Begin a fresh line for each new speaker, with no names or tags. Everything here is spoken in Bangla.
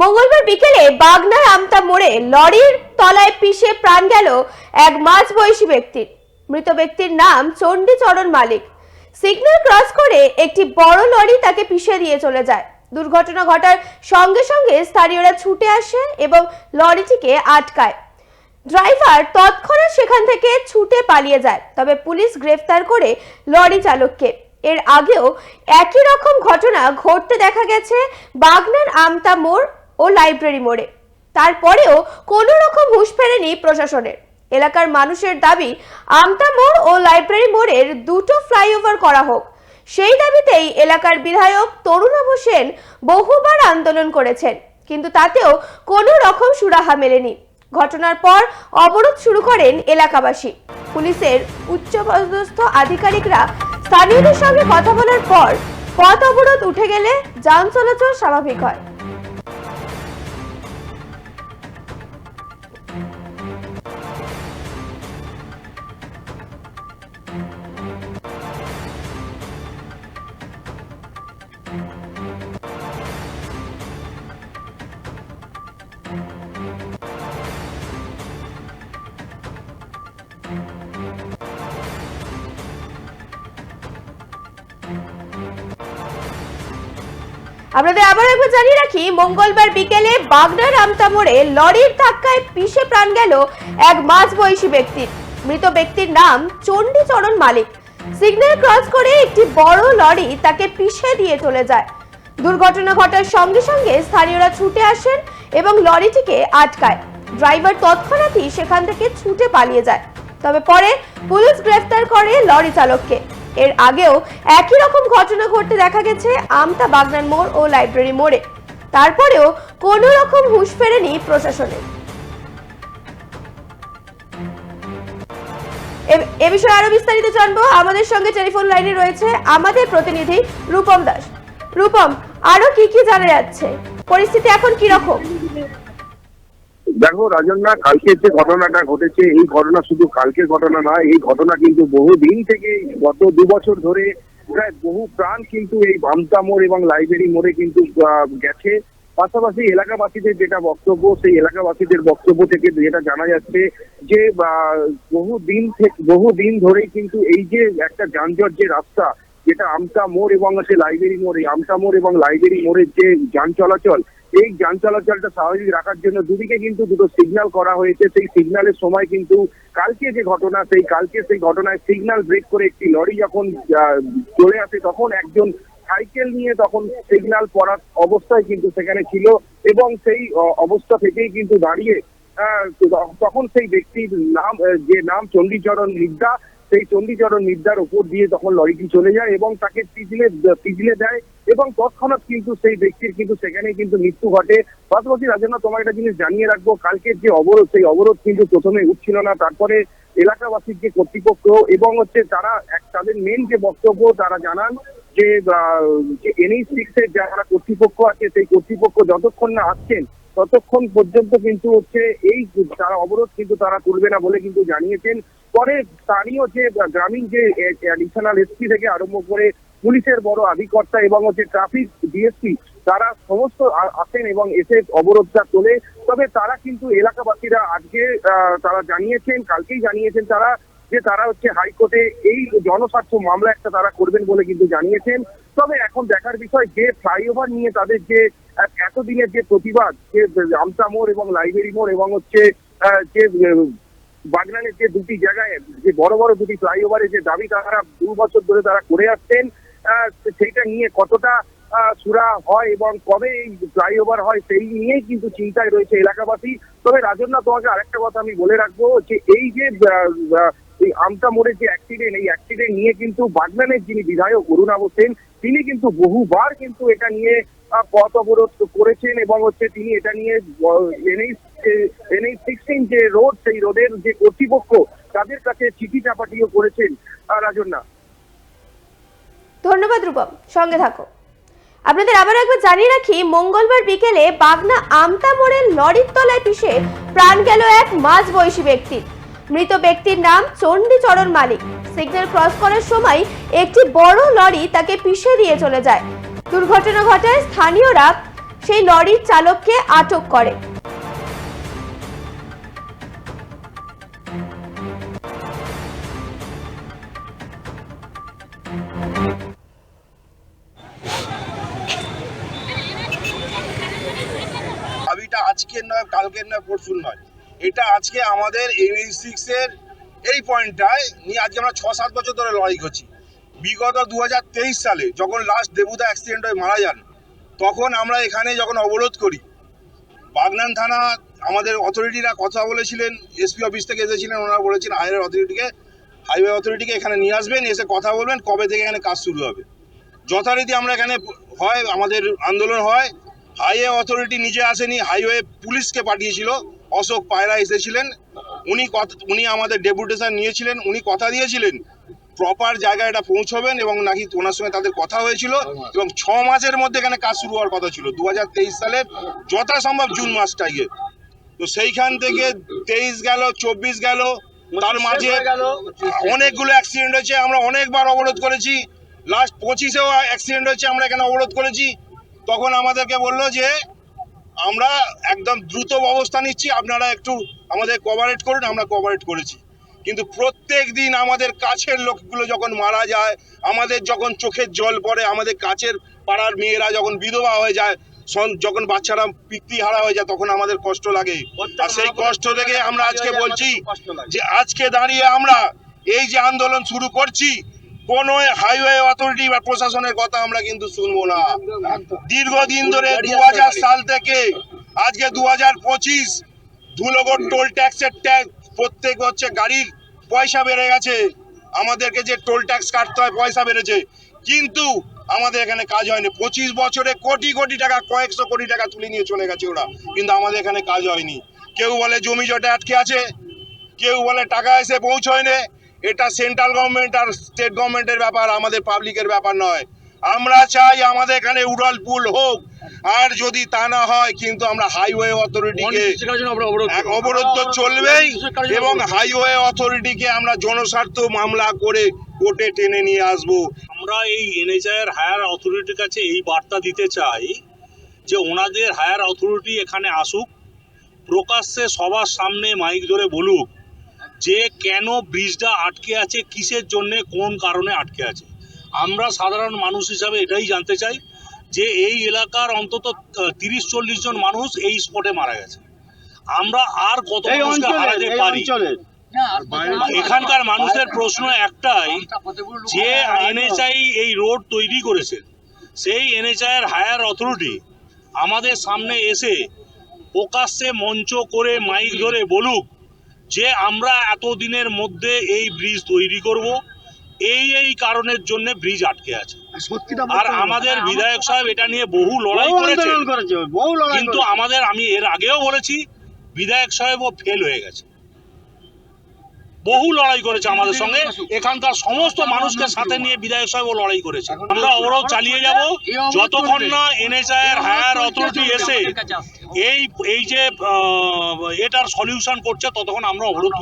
মঙ্গলবার বিকেলে বাগনার আমতা মোড়ে লরির তলায় পিষে প্রাণ গেল এক মাঝ বয়সী ব্যক্তির। মৃত ব্যক্তির নাম চণ্ডীচরণ মালিক। সিগন্যাল ক্রস করে একটি বড় লরি তাকে পিষে দিয়ে চলে যায়। দুর্ঘটনা ঘটার সঙ্গে সঙ্গে স্থানীয়রা ছুটে আসে এবং লরিটিকে আটকায়। ড্রাইভার তৎক্ষণাৎ সেখান থেকে ছুটে পালিয়ে যায়, তবে পুলিশ গ্রেফতার করে লরি চালককে। এর আগেও একই রকম ঘটনা ঘটতে দেখা গেছে বাগনার আমতা মোড় ও লাইব্রেরি মোড়ে। তারপরেও কোনো রকম হুঁশ ফেরেনি প্রশাসনের। এলাকার মানুষের দাবি, আমতা মোড় ও লাইব্রেরি মোড়ের দুটো ফ্লাইওভার করা হোক। সেই দাবিতেই এলাকার বিধায়ক তরুণাভ সেন বহুবার আন্দোলন করেছেন। কিন্তু তাতেও কোনো রকম সুরাহা মেলেনি। ঘটনার পর অবরোধ শুরু করেন এলাকাবাসী। পুলিশের উচ্চপদস্থ আধিকারিকরা স্থানীয়দের সঙ্গে কথা বলার পর পথ অবরোধ উঠে গেলে যান চলাচল স্বাভাবিক হয়। আপনাদের আবার একবার জানিয়ে রাখি, মঙ্গলবার বিকেলে বাগনার আমতা মোড়ে লরির ধাক্কায় পিষে প্রাণ গেল এক মাঝ বয়সী ব্যক্তির মৃত ব্যক্তির নাম চণ্ডীচরণ মালিক। সিগন্যাল ক্রস করে একটি বড় লরি তাকে পিষে দিয়ে চলে যায়। দুর্ঘটনা ঘটার সঙ্গে সঙ্গে স্থানীয়রা ছুটে আসেন এবং লরিটিকে আটকায়। ড্রাইভার তৎক্ষণাৎই সেখান থেকে ছুটে পালিয়ে যায়। তবে পরে পুলিশ গ্রেফতার করে লরি চালককে। এর আগেও একই রকম ঘটনা ঘটতে দেখা গেছে আমতা বাগনান মোড় ও লাইব্রেরি মোড়ে। তারপরেও কোনো রকম হুঁশ ফেরেনি প্রশাসনের এ- বিষয়ে আরও বিস্তারিত জানব। আমাদের সঙ্গে টেলিফোন লাইনে রয়েছে আমাদের প্রতিনিধি রূপম দাস। রূপম, আরও কি কি জানা যাচ্ছে? পরিস্থিতি এখন কি রকম
দেখো রাজন্না কালকে যে ঘটনাটা ঘটেছে, এই ঘটনা শুধু কালকের ঘটনা নয়, এই ঘটনা কিন্তু বহু দিন থেকে, গত দু বছর ধরে প্রায় বহু প্রাণ কিন্তু এই বামতা মোড় এবং লাইব্রেরি মোড়ে কিন্তু গেছে। পাশাপাশি এলাকাবাসীদের যেটা বক্তব্য, সেই এলাকাবাসীদের বক্তব্য থেকে যেটা জানা যাচ্ছে যে বহু দিন থেকে বহু দিন ধরেই কিন্তু এই যে একটা যানজট যে রাস্তা, যেটা আমতা মোড় এবং হচ্ছে লাইব্রেরি মোড় আমতা মোড় এবং লাইব্রেরি মোড়ের যে যান চলাচল এই যান চলাচলটা স্বাভাবিক রাখার জন্য দুদিকে কিন্তু দুটো সিগন্যাল করা হয়েছে। সেই সিগন্যালের সময় কিন্তু কালকে যে ঘটনা, সেই কালকে সেই ঘটনায় সিগন্যাল ব্রেক করে একটি লরি যখন চলে আসে, তখন একজন সাইকেল নিয়ে তখন সিগন্যাল পড়ার অবস্থায় কিন্তু সেখানে ছিল এবং সেই অবস্থা থেকেই কিন্তু দাঁড়িয়ে তখন সেই ব্যক্তির নাম যে নাম চণ্ডীচরণ নিদ্রা, সেই চণ্ডীচরণ নিদ্রার উপর দিয়ে তখন লরিটি চলে যায় এবং তাকে পিছলে পিছলে দেয় এবং তৎক্ষণাৎ কিন্তু সেই ব্যক্তির কিন্তু সেখানে কিন্তু মৃত্যু ঘটে। পাশাপাশি রাজেন্দ্র, তোমার একটা জিনিস জানিয়ে রাখব কালকের যে অবরোধ, সেই অবরোধ কিন্তু প্রথমে উঠছিল না, তারপরে এলাকাবাসীর যে কর্তৃপক্ষ এবং হচ্ছে তারা এক- তাদের মেন যে বক্তব্য, তারা জানান যে এনএইচ সিক্স এর যারা কর্তৃপক্ষ আছে, সেই কর্তৃপক্ষ যতক্ষণ না আসছেন, ততক্ষণ পর্যন্ত কিন্তু হচ্ছে এই তারা অবরোধ কিন্তু তারা তুলবে না বলে কিন্তু জানিয়েছেন। পরে স্থানীয় যে গ্রামীণ যে অ্যাডিশনাল এসপি থেকে আরম্ভ করে পুলিশের বড় আধিকর্তা এবং হচ্ছে ট্রাফিক ডিএসপি তারা সমস্ত আসেন এবং এসে অবরোধটা তোলে। তবে তারা কিন্তু এলাকাবাসীরা আজকে তারা জানিয়েছেন, কালকেই জানিয়েছেন তারা যে তারা হচ্ছে হাইকোর্টে এই জনস্বার্থ মামলা একটা তারা করবেন বলে কিন্তু জানিয়েছেন। তবে এখন দেখার বিষয়, যে ফ্লাইওভার নিয়ে তাদের যে এতদিনের যে প্রতিবাদ, যে আমতা মোড় এবং লাইব্রেরি মোড় এবং হচ্ছে যে, বাগনানের যে দুটি জায়গায়, যে বড় বড় দুটি ফ্লাইওভারের যে দাবি তারা দু বছর ধরে তারা করে আসছেন সেইটা নিয়ে কতটা সুরা হয় এবং কবে এই ফ্লাইওভার হয় সেই নিয়েই কিন্তু চিন্তায় রয়েছে এলাকাবাসী। তবে রাজন্না, তোমাকে আরেকটা কথা আমি বলে রাখব যে এই যে এই আমতা মোড়ের যে অ্যাক্সিডেন্ট এই অ্যাক্সিডেন্ট নিয়ে কিন্তু বাগনানের যিনি বিধায়ক অরুণাব সেন, তিনি কিন্তু বহুবার কিন্তু এটা নিয়ে পথ অবরোধ করেছেন এবং হচ্ছে তিনি এটা নিয়ে এনএইচ এনএইচ সিক্সটিন যে রোড সেই রোডের যে কর্তৃপক্ষ, তাদের কাছে চিঠি চাপাটিও করেছেন রাজন্না।
ধন্যবাদ রূপম, সঙ্গে থাকো। আপনাদের আবার একবার জানিয়ে রাখি, মঙ্গলবার বিকেলে বাগনা আমতা মোড়ের লরির তলায় পিষে প্রাণ গেল এক মাঝ বয়সী ব্যক্তির মৃত ব্যক্তির নাম চণ্ডীচরণ মালিক। সিগন্যাল ক্রস করার সময় একটি বড় লরি তাকে পিষে দিয়ে চলে যায়। দুর্ঘটনা ঘটায় স্থানীয়রা সেই লরির চালককে আটক করে।
কালকের না পরশুর নয়। এটা আজকে আমাদের এনএই সিক্স এর এই পয়েন্টটায় নিয়ে আজকে আমরা ছ সাত বছর ধরে লড়াই করছি। বিগত দু হাজার তেইশ সালে যখন লাস্ট দেবুদা অ্যাক্সিডেন্ট হয়ে মারা যান, তখন আমরা এখানে যখন অবরোধ করি, বাগনান থানা আমাদের অথরিটিরা কথা বলেছিলেন এসপি অফিস থেকে এসেছিলেন, ওনারা বলেছেন হাইওয়ে অথরিটিকে হাইওয়ে অথরিটিকে এখানে নিয়ে আসবেন, এসে কথা বলবেন কবে থেকে এখানে কাজ শুরু হবে। যথারীতি আমরা এখানে হয়, আমাদের আন্দোলন হয় হাইওয়ে অথরিটি নিজে আসেনি হাইওয়ে পুলিশকে পাঠিয়েছিল। অশোক পায়রা এসেছিলেন উনি কথা- উনি আমাদের ডেপুটেশন নিয়েছিলেন উনি কথা দিয়েছিলেন প্রপার জায়গায় এটা পৌঁছবেন এবং নাকি ওনার সঙ্গে তাদের কথা হয়েছিল এবং ছ মাসের মধ্যে এখানে কাজ শুরু হওয়ার কথা ছিল দু হাজার তেইশ সালের যথাসম্ভব জুন মাসটাইয়ে তো সেইখান থেকে তেইশ গেল চব্বিশ গেল তার মাঝে অনেকগুলো অ্যাক্সিডেন্ট হয়েছে আমরা অনেকবার অবরোধ করেছি। লাস্ট পঁচিশেও অ্যাক্সিডেন্ট হয়েছে আমরা এখানে অবরোধ করেছি। তখন আমাদেরকে বলল যে আমরা একদম দ্রুত ব্যবস্থা নিচ্ছি আপনারা একটু আমাদের কোঅপারেট করুন আমরা কোঅপারেট করেছি। কিন্তু প্রত্যেক দিন আমাদের কাছের লোকগুলো যখন মারা যায় আমাদের যখন চোখের জল পড়ে আমাদের কাছের পাড়ার মেয়েরা যখন বিধবা হয়ে যায় যখন বাচ্চারা পিতৃহারা হয়ে যায় তখন আমাদের কষ্ট লাগে। আর সেই কষ্ট থেকে আমরা আজকে বলছি যে আজকে দাঁড়িয়ে আমরা এই যে আন্দোলন শুরু করছি কোন হাইওয়ে অথরিটি বা প্রশাসনের কথা আমরা কিন্তু শুনব না। দীর্ঘদিন ধরে দু হাজার সাল থেকে আজকে দু হাজার পঁচিশ ধুলোগড় টোল ট্যাক্সের ট্যাক্স প্রত্যেক হচ্ছে গাড়ির পয়সা বেড়ে গেছে। আমাদেরকে যে টোল ট্যাক্স কাটতে হয় পয়সা বেড়েছে। কিন্তু আমাদের এখানে কাজ হয়নি। পঁচিশ বছরে কোটি কোটি টাকা, কয়েকশো কোটি টাকা তুলে নিয়ে চলে গেছে ওরা। কিন্তু আমাদের এখানে কাজ হয়নি। কেউ বলে জমি জটে আটকে আছে, কেউ বলে টাকা এসে পৌঁছয়নি। এটা সেন্ট্রাল গভর্নমেন্ট আর স্টেট গভর্নমেন্টের ব্যাপার আমাদের পাবলিকের ব্যাপার নয়। আমরা চাই আমাদের এখানে উড়াল পুল হোক আর যদি তা না হয় কিন্তু আমরা হাইওয়ে অথরিটিকে এক অবরোধ তো চলবেই এবং হাইওয়ে অথরিটিকে আমরা জনস্বার্থ মামলা করে কোর্টে টেনে নিয়ে আসব।
আমরা এই এনএচআইয়ের হায়ার অথরিটির কাছে এই বার্তা দিতে চাই যে ওনাদের হায়ার অথরিটি এখানে আসুক প্রকাশ্যে সবার সামনে মাইক ধরে বলুক যে কেন ব্রিজটা আটকে আছে কিসের জন্য কোন কারণে আটকে আছে। আমরা সাধারণ মানুষ হিসাবে এটাই জানতে চাই যে এই এলাকার অন্তত তিরিশ চল্লিশ জন মানুষ এই স্পটে মারা গেছে। আমরা আর কত মানুষকে হারাতে পারি? এখানকার মানুষের প্রশ্ন একটাই যে এনএচআই এই রোড তৈরি করেছে সেই এনএচআই এর হায়ার অথরিটি আমাদের সামনে এসে প্রকাশ্যে মঞ্চ করে মাইক ধরে বলুক যে আমরা এতদিনের মধ্যে এই ব্রিজ তৈরি করব এই এই কারণের জন্য ব্রিজ আটকে আছে। আর আমাদের বিধায়ক সাহেব এটা নিয়ে বহু লড়াই করেছে কিন্তু আমাদের আমি এর আগেও বলেছি বিধায়ক সাহেব ও ফেল হয়ে গেছে। বহু লড়াই করেছে আমাদের সঙ্গে। এখানকার সমস্ত মানুষকে সাথে নিয়ে বিধায়ক সাহেব লড়াই করেছে। আমরা অবরোধ চালিয়ে যাব। যতক্ষণ না এনএচআই এর হায়ার অথরিটি এসে এই এই যে এটার সলিউশন করছে ততক্ষণ আমরা অবরোধ না।